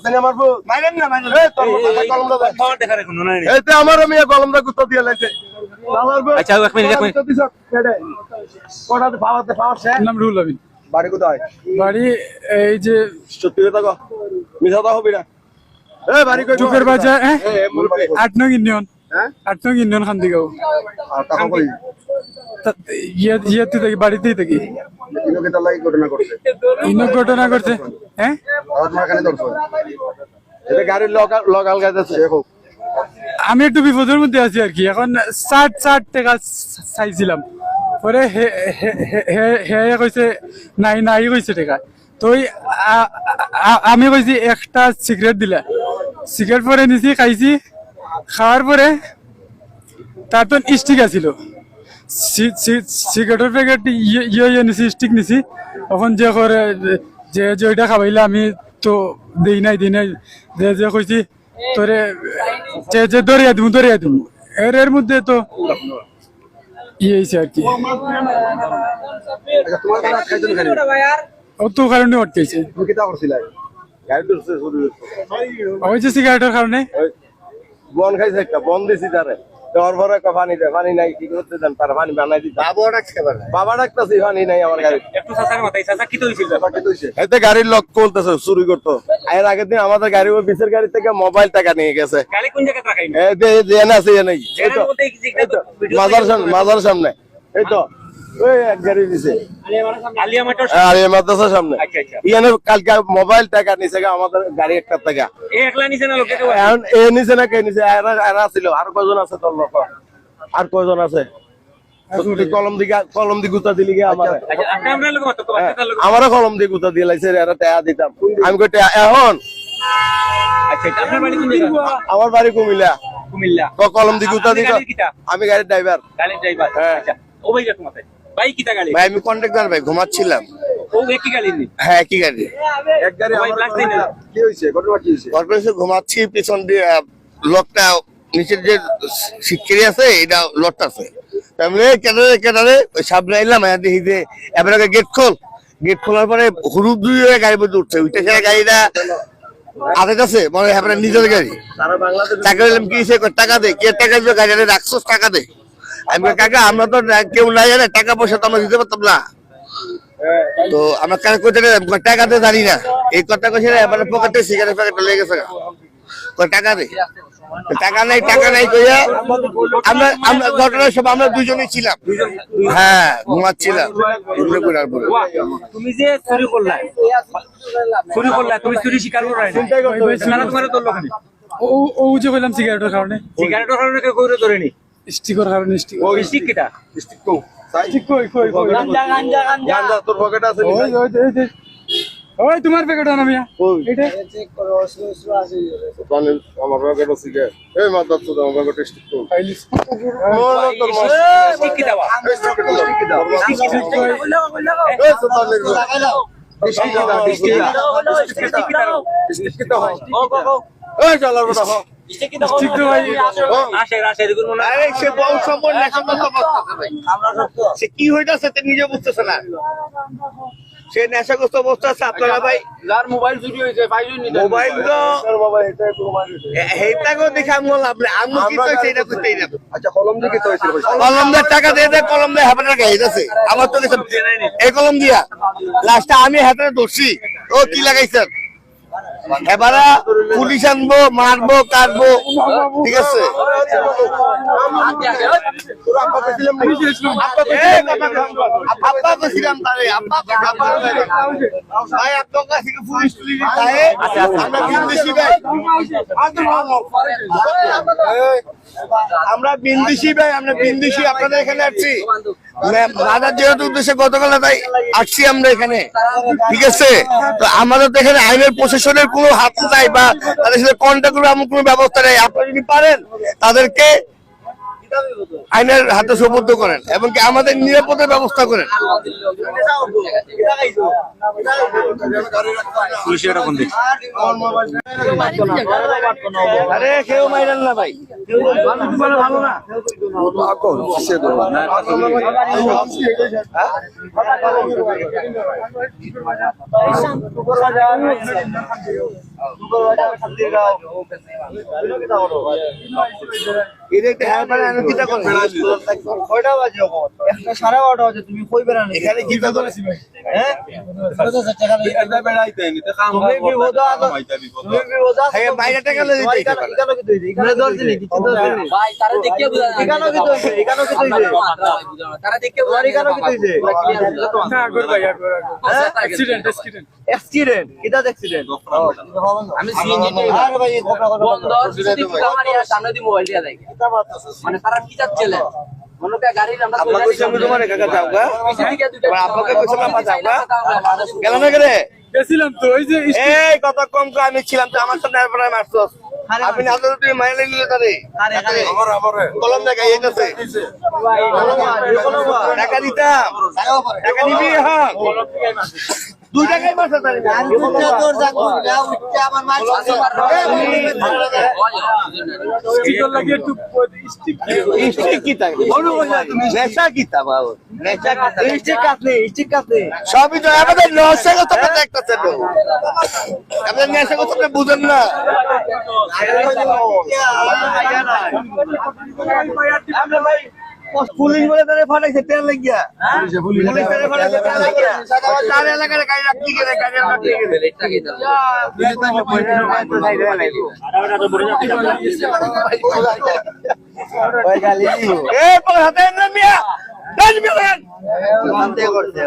আসেনি আমার বউ। মাইরেন না মাইরেন এই তোর দে। নাই আমার মেয়ে দিয়ে লাইছে। আচ্ছা, এক মিনিট, এক মিনিট। গুতো দিছ, কেডে? কটাতে পাওয়াতে পাওয়ার শেষ? নাম রুল আমিন। বাড়ি কোথায়? বাড়ি এই যে সত্যি কথা কও মিছা কথা হবি না এ বাড়ি কই চুকের বাজার হ্যাঁ। আট নং ইউনিয়ন। হ্যাঁ? আট নং ইউনিয়ন খান্দিগাঁও। আর টাকা কই? তা- থাকি বাড়িতেই থাকি। ইনো কেটা লাগি ঘটনা করছে ইনো ঘটনা করছে হ্যাঁ এটা গাড়ির আমি একটু বিপদের মধ্যে আছি আর কি। এখন ষাট ষাট টাকা চাইছিলাম। পরে হে- হে- হে- হে- হে কইছে নাই নাই কইছে টাকা। তো আমি কইছি একটা সিগারেট দিলা। সিগারেট পরে নিছি খাইছি। খাওয়ার পরে তার তো স্টিক আছিল। সিগারেটের প্যাকেট ইয়ে ইয়ে ইয়ে নিছি স্টিক নিছি। এখন যে করে, যে যে ওইটা খাবাইলে আমি তো দেই নাই, দিই নাই। যে যে কইছি, তোরে, যে যে দরিয়া দিমু দরিয়া দিমু। এর এর মধ্যে তো ইয়ে হয়েছে আর কি। ও তো কারণে অটকেছে ওই যে সিগারেটের কারণে। বন খাইছে একটা, বন দিছি তারে। দেওয়ার পরে একটা পানি দেয় পানি নাই কি করতে দেন? তার পানি বানাই দিতে। বাবা ডাকতে বাবা ডাকতেছি পানি নাই আমার গাড়ি একটু সাসার মাথায় সাসা কি হইছিল এতে গাড়ির লক করতেছে চুরি করতো। এর আগের দিন আমাদের গাড়ি ওই বিশের গাড়ি থেকে মোবাইল টাকা নিয়ে গেছে। গাড়ি কোন জায়গায় রাখাই এই যে এনে আছে মাজার সামনে মাজার সামনে। এই তো ওই এক গাড়ি দিছে আলিয়া মাটার আর এই মাদ্রাসার সামনে। আচ্ছা, আচ্ছা। ইয়ানে কালকে মোবাইল টাকা নিছে আমাদের গাড়ি একটা টাকা। এই একলা নিছে না লোকে? এখন এ নিছে না কে নিছে? এরা এরা ছিল আর কয়জন আছে তোর লোক? আর কয়জন আছে? কলম দিকে কলম দি গুতা দিলি গে আমার। আচ্ছা আমারও কলম দিয়ে গুতা দিয়ে এরা টাকা দিতাম। আমি কই এখন? আচ্ছা আচ্ছা, আমার বাড়ি কুমিল্লা। কুমিল্লা। কলম দি গুতা কিটা? আমি গাড়ির ড্রাইভার গাড়ির ড্রাইভার হ্যাঁ। আচ্ছা। ও ভাই ভাই কিটা গাড়ি? ভাই আমি কন্ট্রাক্টর ভাই ঘুমাচ্ছিলাম। ও একই গাড়ি নি? হ্যাঁ কি গাড়ি। এক গাড়ি আমার black sign কি হইছে ঘটনা কি হইছে কর্পোরেশন ঘুমাচ্ছি পিছন দিয়ে লকটা নিচের যে শিক্ষারি আছে এটা লকটা আছে। তারপরে কেটারে কেটারে? ওই সামনে এলাম আর দেখি যে এবার গেট খোল। গেট খোলার পরে হুরুপ দুই হয়ে গাড়ি মধ্যে উঠছে। উঠে সেটা গাড়িটা আগে আছে মানে আপনার নিজের গাড়ি। সারা বাংলাদেশ টাকা দিলাম কি টাকা দে কে টাকা দিবে গাড়ি রাখছো টাকা দে। আমি কাকা আমরা তো কেউ নাই জানে টাকা পয়সা তো আমরা দিতে পারতাম না। তো আমার টাকা জানি না। এই কথা কইছে এবার পকেটে সিগারেট প্যাকেট লেগে গেছে টাকা দে। টাকা নাই টাকা নাই কইয়া আমরা আমরা ঘটনার সব আমরা দুজনেই ছিলাম। হ্যাঁ ঘুমাচ্ছিলাম। তুমি যে চুরি করলা চুরি করলা তুমি চুরি স্বীকার করো না তোমার তোর লোক ও ও যে কইলাম সিগারেটের কারণে। সিগারেটের কারণে কেউ করে ধরে নি স্টিকের কারণে স্টিক ও স্টিক কিটা স্টিক কো। সাই কই কই কই গান্দা তোর পকেটে আছে ওই ওই ওই, ওই। তোমার প্যাকেট আনা মিয়া? কই? এটা জানেন আমার পকেটে আছে গে। এই মাথা তো আমার পকেটে স্টিক কো ফাইলিস ও তোর মাস স্টিক কিটা বা এই স্টিক কো স্টিক দাও। স্টিক কিটা এই সুলতান লিখো স্টিক দাও স্টিক দাও। স্টিক কিটা স্টিক কিটা হয় ও গো গো এই চলার কথা স্টিক কিটা স্টিক তো ভাই? আসে আসে এরকম আরে সে বউ সম্পর্ক নেশা করতে বসতেছে ভাই। সে কি হইতাছে নিজে বুঝতেছে না। সে নেশাগ্রস্ত অবস্থা আছে আপনারা ভাই? যার মোবাইল চুরি হয়েছে পাইছুন মোবাইল তো স্যার বাবা এটা একটু মারিছে হেটাকেও দেখে আমি বললাম আমি কি এটা না। আচ্ছা কলম দিয়ে কি কলম দিয়ে টাকা দিয়ে দেয় কলম দিয়ে হাতে টাকা হেঁটেছে আমার তো এই কলম দিয়া। লাস্টে আমি হাতে ধরছি। ও কি লাগাইছেন? এবারে পুলিশ আনব মারবো কাটবো ঠিক আছে? পুলিশ টুলিশ তাই? আমরা বিন্দেশি ভাই। আমরা বিন্দেশি আপনাদের এখানে আসছি রাজার যেহেতু উদ্দেশ্যে গতকাল তাই আসছি আমরা এখানে, ঠিক আছে? তো আমাদের তো এখানে আইনের প্রশাসনের কোনো হাত নাই বা তাদের সাথে কন্ট্যাক্ট করে এমন কোনো ব্যবস্থা নেই। আপনারা যদি পারেন, তাদেরকে আইনের হাতে সুপর্দ করেন এবং কি আমাদের নিরাপত্তার ব্যবস্থা করেন। এটা আরে কেউ মাইরেন না ভাই। এটা একটা আনো কিটা করে কয়টা বাজে একটা সাড়ে বারোটা বাজে তুমি কই বেড়ান এখানে কি করে হ্যাঁ? আছো হ্যাঁ। ভাই? আমি তে আরে এই কি চাচ্ছিলেন তোমার আপনাকে কইছিলাম আপা গেল না গেলে গেছিলাম তো ওই যে কত কম আমি ছিলাম তো আমার এরপরে মারছস আপনি না তো তুই মাইলে নিলে তারে। কলম দেখা এই কাছে। টাকা দিতাম। টাকা নিবি হ্যাঁ দুই টাকাই মারছ তারে স্টিকার লাগিয়ে একটু স্টিক স্টিক কি তাই নেশা কি তা বাবু নেশা কি তা? Stick আছে, stick আছে। সবই তো আমাদের আমাদের নেশাগত আপনি বুঝেন না পুলিশ বলে তারে ফাটাইছে তেল লাগিয়া। পুলিশ তারে ফাটাইছে তেল লাগিয়া। তার এলাকার গাড়ি রাখতে গেলে গাড়ি রাখতে গেলে। এ পরে হাতে মিয়া। এই মিয়া। করছে